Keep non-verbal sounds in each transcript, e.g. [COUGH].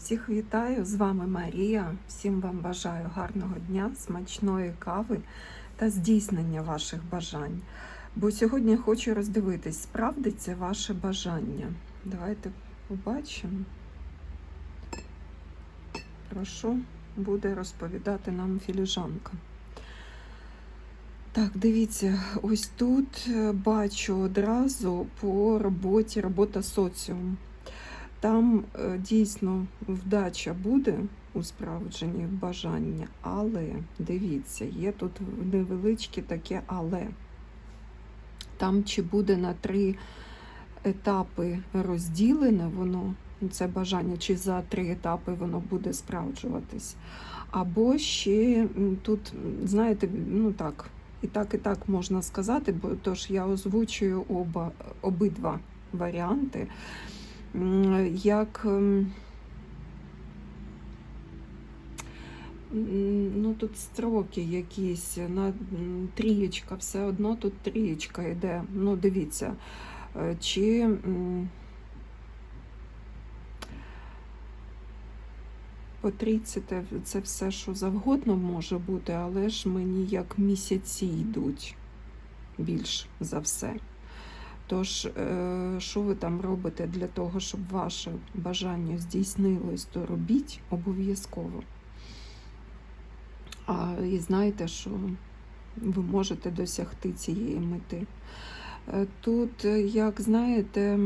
Всіх вітаю! З вами Марія. Всім вам бажаю гарного дня, смачної кави та здійснення ваших бажань. Бо сьогодні хочу роздивитись, справдиться ваше бажання. Давайте побачимо. Про що буде розповідати нам філіжанка. Так, дивіться, ось тут е, бачу одразу по роботі робота соціум. Там е, дійсно вдача буде у справдженні бажання, але дивіться, є тут невеличке таке але. Там чи буде на три етапи розділене воно, це бажання, чи за три етапи воно буде справджуватись. Або ще тут, знаєте, ну так, і так, і так можна сказати, бо тож я озвучую оба, обидва варіанти. Як ем, ну тут строки якісь, на трієчка, все одно тут трієчка йде. Ну, дивіться, е, чи по трійці те- це все, що завгодно може бути, але ж мені як місяці йдуть більш за все. Тож, е, що ви там робите для того, щоб ваше бажання здійснилось, то робіть обов'язково. А і знаєте, що ви можете досягти цієї мети. Е, Тут, як знаєте,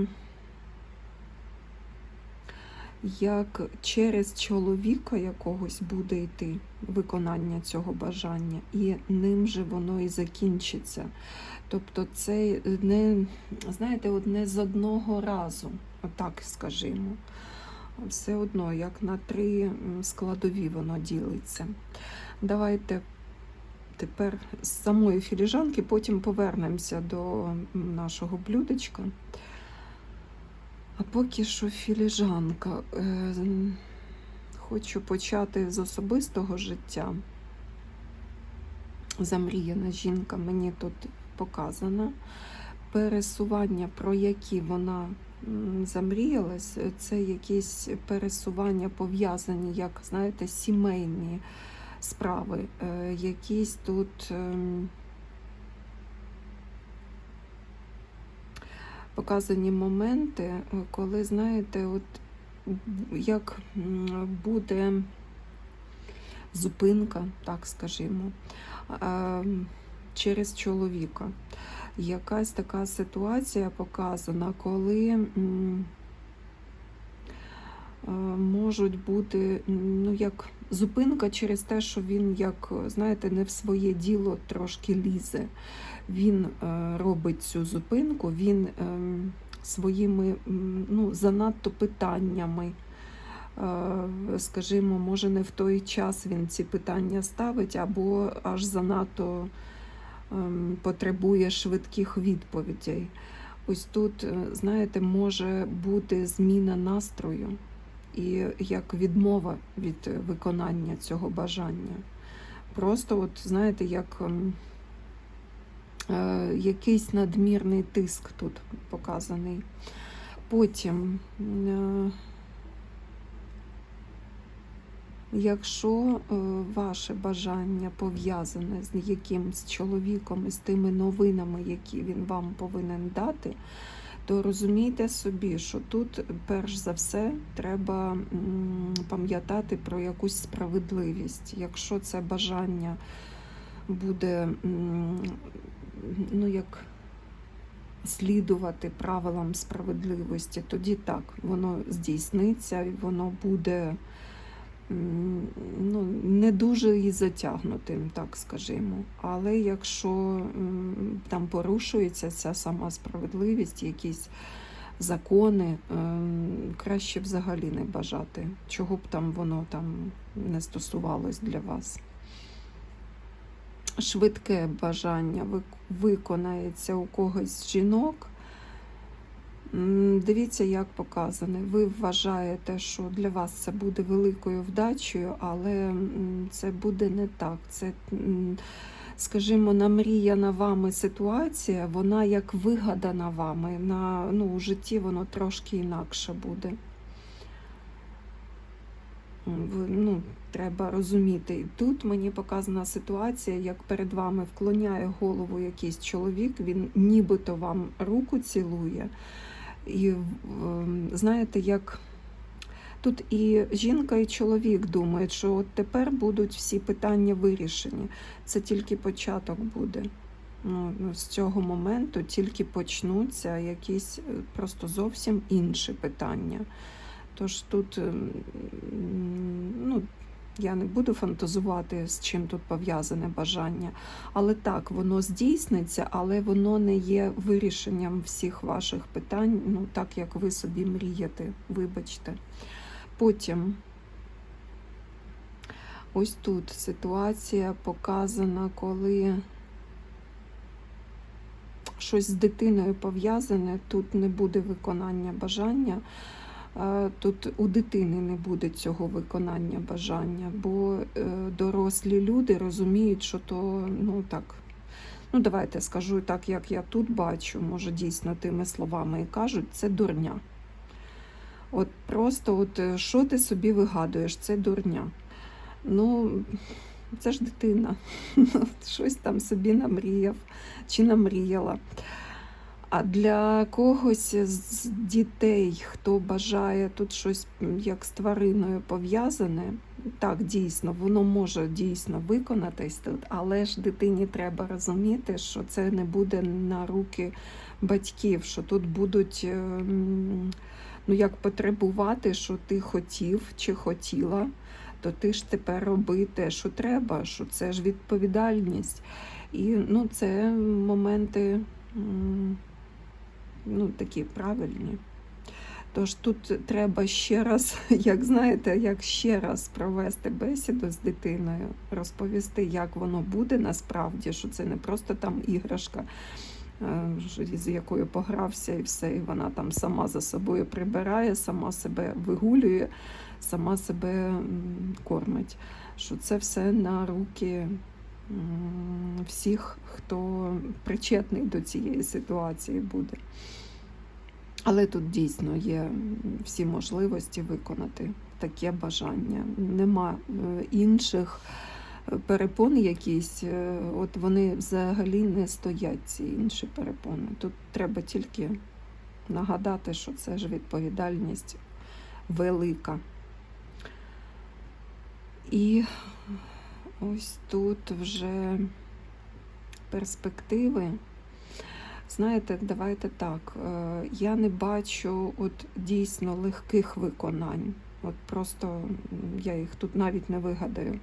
як через чоловіка якогось буде йти виконання цього бажання, і ним же воно і закінчиться. Тобто це не, знаєте, от не з одного разу, отак скажімо. Все одно, як на три складові воно ділиться. Давайте тепер з самої філіжанки, потім повернемося до нашого блюдечка. А поки що філіжанка. Е, Хочу почати з особистого життя. Замріяна жінка мені тут показана. Пересування, про які вона замріялась, це якісь пересування пов'язані, як знаєте, сімейні справи. Е, Якісь тут показані моменти, коли, знаєте, от як буде зупинка, так скажімо, через чоловіка. Якась така ситуація показана, коли можуть бути ну, як зупинка через те, що він, як знаєте, не в своє діло трошки лізе. Він е, робить цю зупинку, він ем, своїми ну, занадто питаннями. е, Скажімо, може, не в той час він ці питання ставить, або аж занадто ем, потребує швидких відповідей. Ось тут, е, знаєте, може бути зміна настрою і як відмова від виконання цього бажання. Просто, от, знаєте, як ем, е, якийсь надмірний тиск тут показаний. Потім, е, якщо е, ваше бажання пов'язане з якимсь чоловіком і з тими новинами, які він вам повинен дати, то розумійте собі, що тут перш за все треба пам'ятати про якусь справедливість. Якщо це бажання буде ну, як слідувати правилам справедливості, тоді так, воно здійсниться і воно буде ну, не дуже і затягнутим, так скажімо. Але якщо там порушується ця сама справедливість, якісь закони, краще взагалі не бажати, чого б там воно там не стосувалось для вас. Швидке бажання виконається у когось з жінок. Дивіться, як показане. Ви вважаєте, що для вас це буде великою вдачею, але це буде не так. Це, скажімо, намріяна вами ситуація, вона як вигадана вами. На, ну, у житті воно трошки інакше буде. ну, треба розуміти. Тут мені показана ситуація, як перед вами вклоняє голову якийсь чоловік, він нібито вам руку цілує. І ем, знаєте, як тут і жінка, і чоловік думають, що от тепер будуть всі питання вирішені. Це тільки початок буде. Ну, ну, з цього моменту тільки почнуться якісь е, просто зовсім інші питання. Тож тут ем, ну, я не буду фантазувати, з чим тут пов'язане бажання. Але так, воно здійсниться, але воно не є вирішенням всіх ваших питань, ну так як ви собі мрієте, вибачте. Потім ось тут ситуація показана, коли щось з дитиною пов'язане, тут не буде виконання бажання. Е, Тут у дитини не буде цього виконання бажання, бо е, дорослі люди розуміють, що то ну так. Ну, давайте скажу так, як я тут бачу, може дійсно тими словами і кажуть, це дурня. От просто, от е, що ти собі вигадуєш, це дурня. Ну, це ж дитина. [LAUGHS] Щось там собі намріяв чи намріяла. А для когось з дітей, хто бажає тут щось як з твариною пов'язане, так, дійсно, воно може дійсно виконатись тут, але ж дитині треба розуміти, що це не буде на руки батьків, що тут будуть е, ну, як потребувати, що ти хотів чи хотіла, то ти ж тепер роби те, що треба, що це ж відповідальність. І ну, це моменти. Ну, такі правильні. Тож тут треба ще раз, [LAUGHS] як знаєте, як ще раз провести бесіду з дитиною, розповісти, як воно буде насправді, що це не просто там іграшка, е, з якою погрався і все, і вона там сама за собою прибирає, сама себе вигулює, сама себе кормить. Що це все на руки всіх, хто причетний до цієї ситуації буде. Але тут дійсно є всі можливості виконати таке бажання. Нема е, інших е, перепон якісь, е, от вони взагалі не стоять, ці інші перепони. Тут треба тільки нагадати, що це ж відповідальність велика. І ось тут вже перспективи. Знаєте, давайте так. е, Я не бачу от дійсно легких виконань. От просто я їх тут навіть не вигадаю.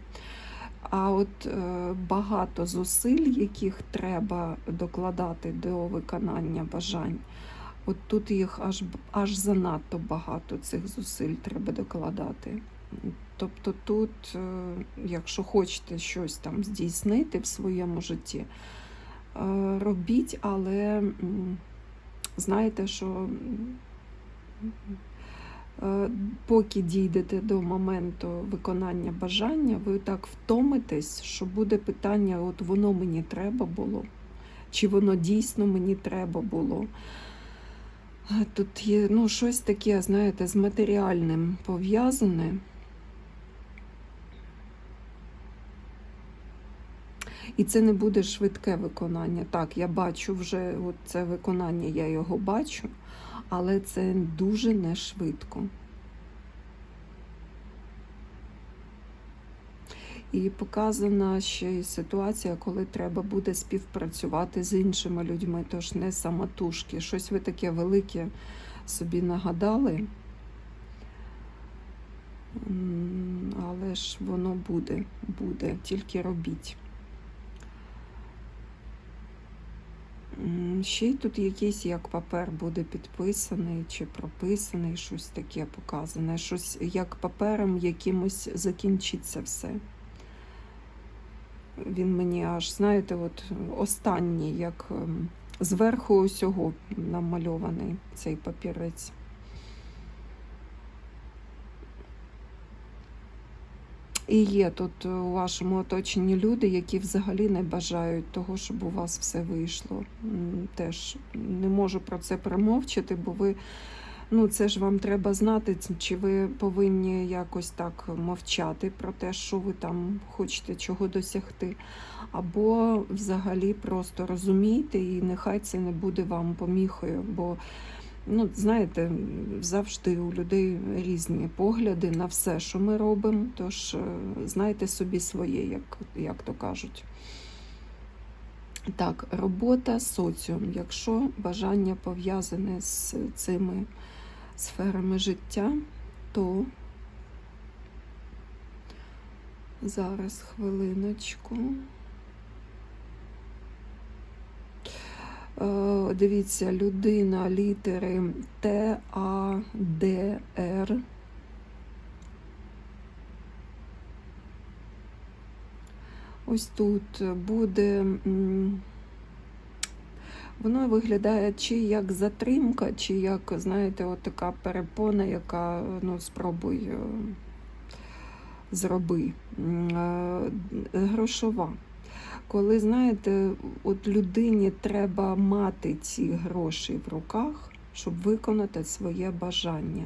А от е, багато зусиль, яких треба докладати до виконання бажань, от тут їх аж, аж занадто багато цих зусиль треба докладати. Тобто тут, е, якщо хочете щось там здійснити в своєму житті, е, робіть, але знаєте, що е, поки дійдете до моменту виконання бажання, ви так втомитесь, що буде питання: от воно мені треба було, чи воно дійсно мені треба було. Тут є ну, щось таке, знаєте, з матеріальним пов'язане. І це не буде швидке виконання. Так, я бачу вже от це виконання, я його бачу, але це дуже не швидко. І показана ще й ситуація, коли треба буде співпрацювати з іншими людьми, тож не самотужки. Щось ви таке велике собі нагадали. Але ж воно буде, буде, тільки робіть. Ще й тут якийсь як папер буде підписаний чи прописаний, щось таке показане, щось як папером якимось закінчиться все. Він мені аж, знаєте, от останній, як ем, зверху усього намальований цей папірець. І є тут у вашому оточенні люди, які взагалі не бажають того, щоб у вас все вийшло. Теж не можу про це промовчати, бо ви Ну, це ж вам треба знати, чи ви повинні якось так мовчати про те, що ви там хочете чого досягти, або взагалі просто розумійте, і нехай це не буде вам поміхою. Бо, ну, знаєте, завжди у людей різні погляди на все, що ми робимо. Тож е, знайте собі своє, як, як то кажуть. Так, робота соціум. Якщо бажання пов'язане з цими сферами життя, то зараз хвилиночку. Дивіться, людина літери Т, А, Д, Р. Ось тут буде. Воно виглядає чи як затримка, чи як, знаєте, от така перепона, яка ну, спробуй е, зроби. Е, Грошова. Коли, знаєте, от людині треба мати ці гроші в руках, щоб виконати своє бажання.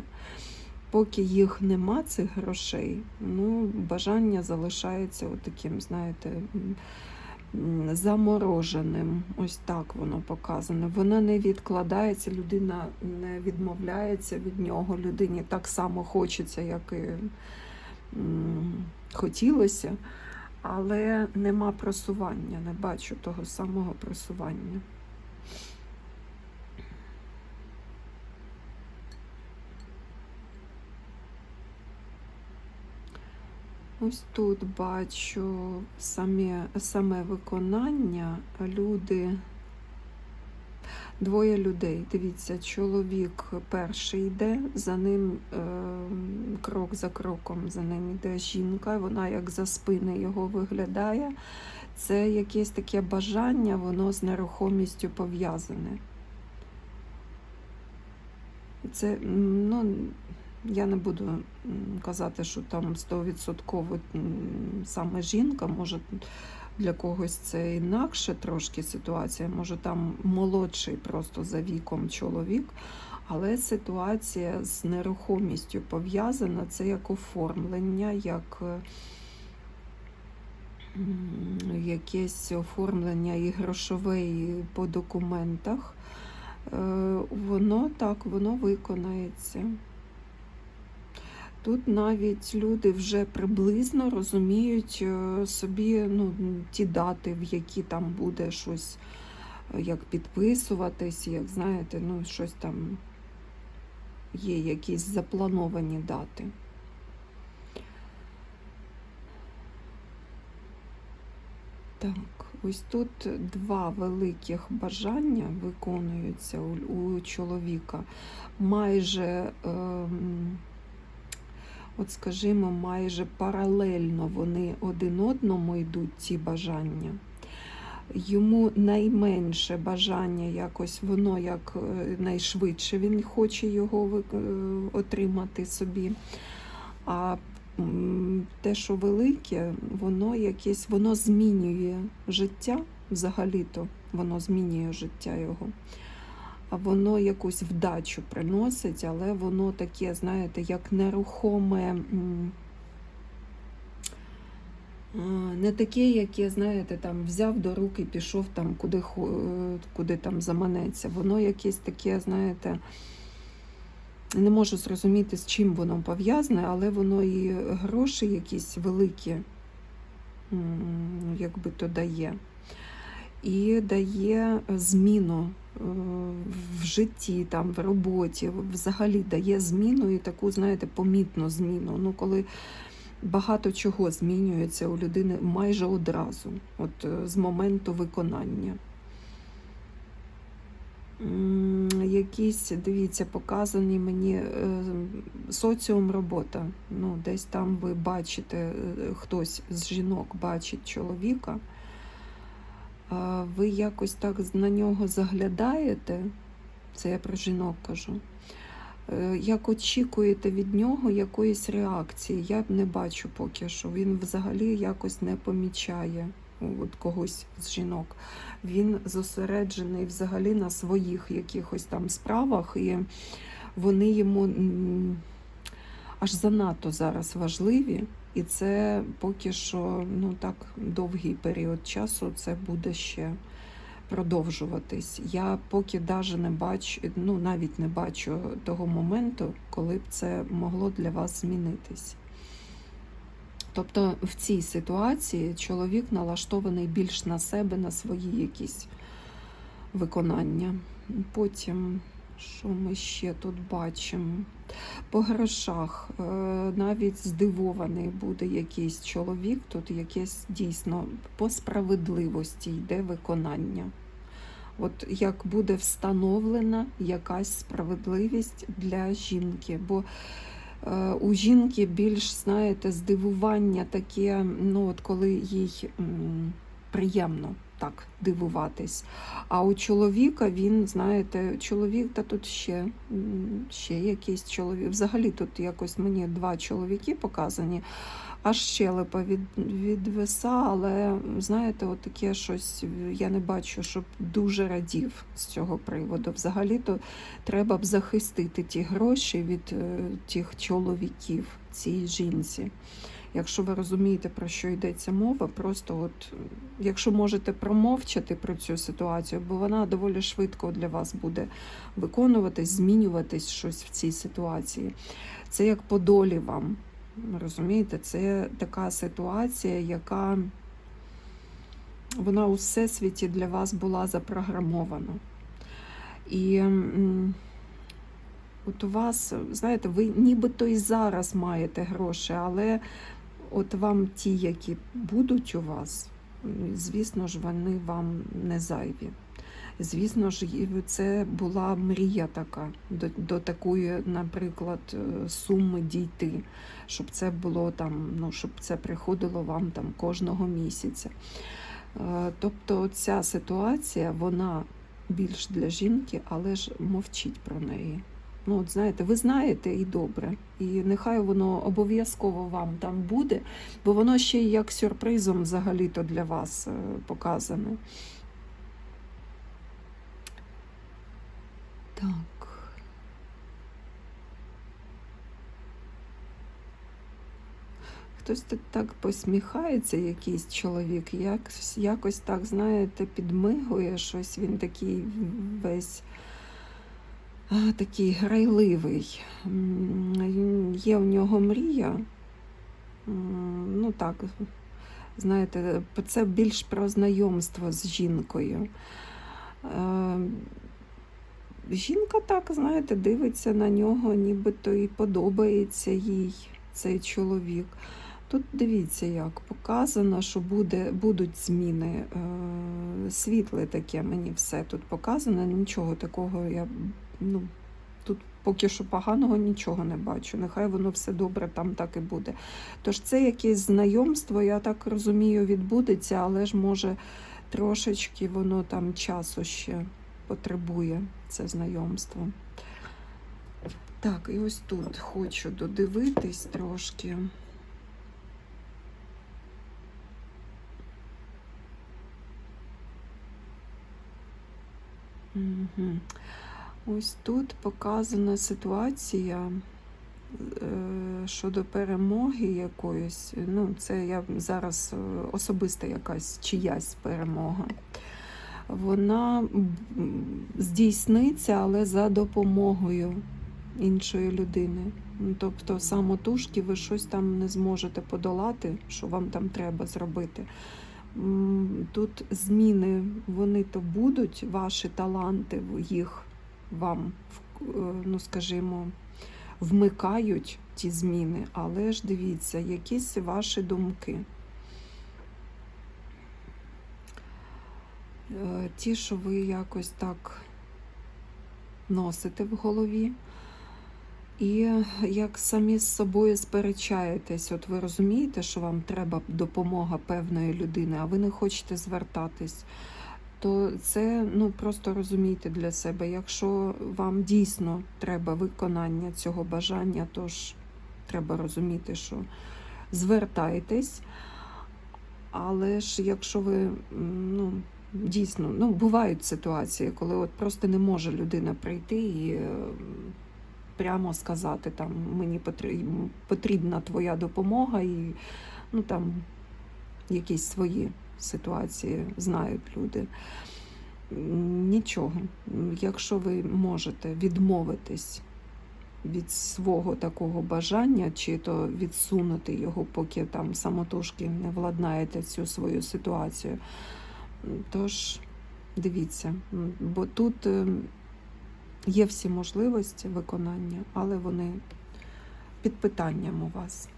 Поки їх нема, цих грошей, ну, бажання залишається таким, знаєте, замороженим. Ось так воно показано. Воно не відкладається, людина не відмовляється від нього. Людині так само хочеться, як і хотілося, але нема просування, не бачу того самого просування. Ось тут бачу самі, саме виконання. Люди, двоє людей. Дивіться, чоловік перший йде, за ним е, крок за кроком за ним йде жінка, вона як за спини його виглядає. Це якесь таке бажання, воно з нерухомістю пов'язане. Це, ну, я не буду казати, що там 100% саме жінка, може для когось це інакше трошки ситуація, може там молодший просто за віком чоловік, але ситуація з нерухомістю пов'язана, це як оформлення, як е, якесь оформлення і грошове і по документах. Е, Воно так, воно виконається. Тут навіть люди вже приблизно розуміють е, собі ну, ті дати, в які там буде щось, е, як підписуватись, як знаєте, ну, щось там є якісь заплановані дати. Так, ось тут два великих бажання виконуються у, у чоловіка. Майже, ем, от скажімо, майже паралельно вони один одному йдуть, ці бажання. Йому найменше бажання якось воно як е, найшвидше він хоче його е, отримати собі. А те, що велике, воно якесь, воно змінює життя взагалі-то, воно змінює життя його. Воно якусь вдачу приносить, але воно таке, знаєте, як нерухоме. Не таке, яке, знаєте, там взяв до рук і пішов там, куди, е, куди там заманеться. Воно якесь таке, знаєте, не можу зрозуміти, з чим воно пов'язане, але воно і гроші якісь великі, якби то дає. І дає зміну в житті, там, в роботі, взагалі дає зміну і таку, знаєте, помітну зміну. Ну, коли багато чого змінюється у людини майже одразу, от е, з моменту виконання. Якісь, дивіться, показані мені е, соціум робота. Ну, десь там ви бачите, е, хтось з жінок бачить чоловіка, ви якось так на нього заглядаєте, це я про жінок кажу. е, Як очікуєте від нього якоїсь реакції, я не бачу поки що. Він взагалі якось не помічає от когось з жінок. Він зосереджений взагалі на своїх якихось там справах і вони йому аж занадто зараз важливі, і це поки що ну так довгий період часу це буде ще продовжуватись. Я поки даже не бачу, ну навіть не бачу того моменту, коли б це могло для вас змінитись. Тобто в цій ситуації чоловік налаштований більш на себе, на свої якісь виконання. Потім, що ми ще тут бачимо? По грошах е, навіть здивований буде якийсь чоловік, тут якесь дійсно по справедливості йде виконання. От як буде встановлена якась справедливість для жінки. Бо е, у жінки більш, знаєте, здивування таке, ну от коли їй приємно так дивуватись. А у чоловіка він, знаєте, чоловік, та тут ще, ще якийсь чоловік. Взагалі тут якось мені два чоловіки показані, аж щелепа від, відвиса, але знаєте, от таке щось я не бачу, щоб дуже радів з цього приводу. Взагалі-то треба б захистити ті гроші від е, тих чоловіків цій жінці. Якщо ви розумієте, про що йдеться мова, просто от якщо можете промовчати про цю ситуацію, бо вона доволі швидко для вас буде виконуватись, змінюватись щось в цій ситуації. Це як по долі вам. Розумієте, це така ситуація, яка вона у всесвіті для вас була запрограмована. І от у вас, знаєте, ви нібито і зараз маєте гроші, але от вам ті, які будуть у вас, звісно ж, вони вам не зайві. Звісно ж, це була мрія така до, до такої, наприклад, е, суми дійти, щоб це було там, ну щоб це приходило вам там кожного місяця. Е, Тобто ця ситуація, вона більш для жінки, але ж мовчіть про неї. Ну, от знаєте, ви знаєте і добре. І нехай воно обов'язково вам там буде, бо воно ще й як сюрпризом взагалі-то для вас е, показане. Так. Хтось тут так посміхається, якийсь чоловік, як, якось так, знаєте, підмигує щось, він такий весь такий грайливий. Є у нього мрія. Ну так, знаєте, це більш про знайомство з жінкою. Е, Жінка так, знаєте, дивиться на нього, нібито і подобається їй цей чоловік. Тут дивіться, як показано, що буде, будуть зміни. Е, світле таке мені все тут показано. Нічого такого я ну, тут поки що поганого нічого не бачу. Нехай воно все добре там так і буде. Тож це якесь знайомство, я так розумію, відбудеться, але ж може трошечки воно там часу ще потребує це знайомство. Так, і ось тут хочу додивитись трошки. Угу. Ось тут показана ситуація е, щодо перемоги якоїсь. Ну, це я зараз е, особиста якась чиясь перемога. Вона здійсниться, але за допомогою іншої людини. Ну, Тобто самотужки ви щось там не зможете подолати, що вам там треба зробити. Тут зміни вони то будуть, ваші таланти їх вам, е, ну скажімо, вмикають ті зміни, але ж дивіться, якісь ваші думки. Е, Ті, що ви якось так носите в голові. І як самі з собою сперечаєтесь, от ви розумієте, що вам треба допомога певної людини, а ви не хочете звертатись, то це ну просто розумійте для себе. Якщо вам дійсно треба виконання цього бажання, то ж треба розуміти, що звертайтесь. Але ж якщо ви ну, дійсно ну, бувають ситуації, коли от просто не може людина прийти і. е, прямо сказати, там мені потр- потрібна твоя допомога, і ну там якісь свої ситуації знають люди. Нічого. Якщо ви можете відмовитись від свого такого бажання, чи то відсунути його, поки там самотужки не владнаєте цю свою ситуацію. Тож дивіться, бо тут е, є всі можливості виконання, але вони під питанням у вас.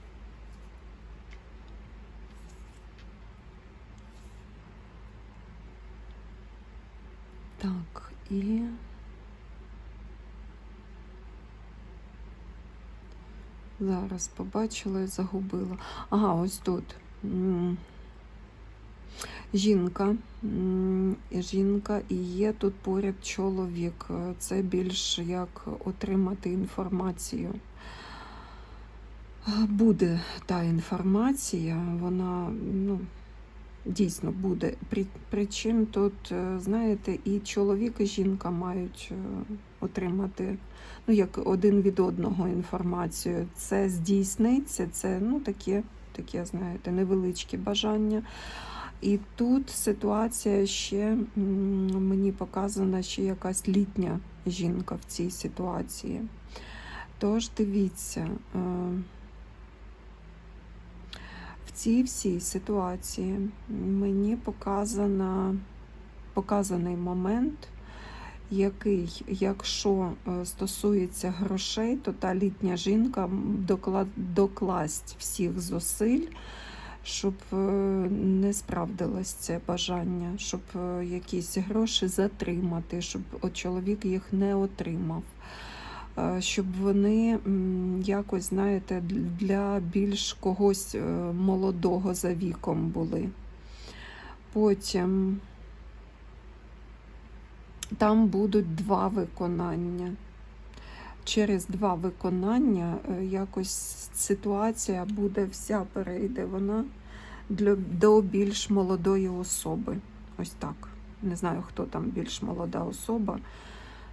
Так, і. Зараз побачила і загубила. Ага, ось тут. Жінка. Жінка і є тут поряд чоловік. Це більш як отримати інформацію. Буде та інформація, вона ну, дійсно буде. При, причим тут, е, знаєте, і чоловік, і жінка мають е, отримати ну, як один від одного інформацію. Це здійсниться, це ну, таке, таке, знаєте, невеличкі бажання. І тут ситуація ще мені показана ще якась літня жінка в цій ситуації. Тож дивіться, е, цій всій ситуації мені показана, показаний момент, який, якщо е, стосується грошей, то та літня жінка докла- докласть всіх зусиль, щоб е, не справдилось це бажання, щоб е, якісь гроші затримати, щоб чоловік їх не отримав. Е, Щоб вони якось, знаєте, для більш когось е, молодого за віком були. Потім там будуть два виконання. Через два виконання е, якось ситуація буде вся перейде вона для, до більш молодої особи. Ось так. Не знаю, хто там більш молода особа,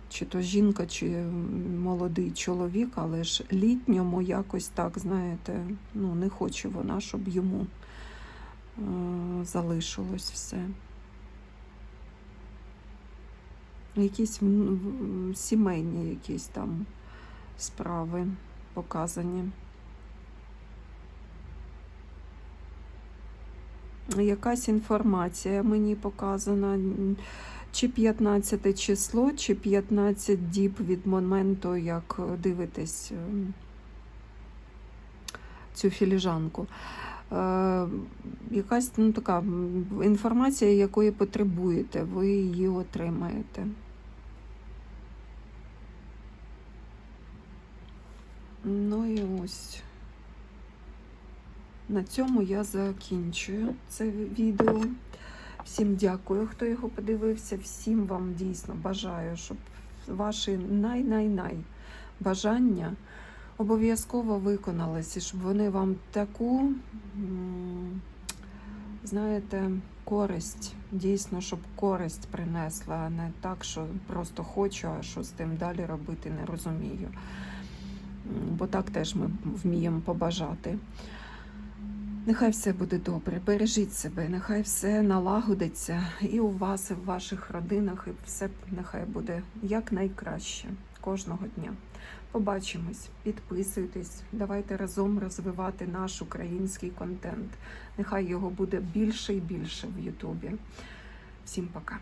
чи то жінка, чи молодий чоловік, але ж літньому якось так, знаєте, ну не хоче вона, щоб йому е, залишилось все. Якісь сімейні якісь там справи показані. Якась інформація мені показана. Чи 15 число, чи 15 діб від моменту, як дивитесь ем, цю філіжанку. Е, якась ну, така інформація, якої потребуєте, ви її отримаєте. Ну і ось. На цьому я закінчую це відео. Всім дякую, хто його подивився. Всім вам дійсно бажаю, щоб ваші най-най-най бажання обов'язково виконалися, щоб вони вам таку, знаєте, користь, дійсно, щоб користь принесла, а не так, що просто хочу, а що з тим далі робити, не розумію. Бо так теж ми вміємо побажати. Нехай все буде добре, бережіть себе, нехай все налагодиться і у вас, і в ваших родинах, і все нехай буде якнайкраще кожного дня. Побачимось, підписуйтесь, давайте разом розвивати наш український контент. Нехай його буде більше і більше в Ютубі. Всім пока.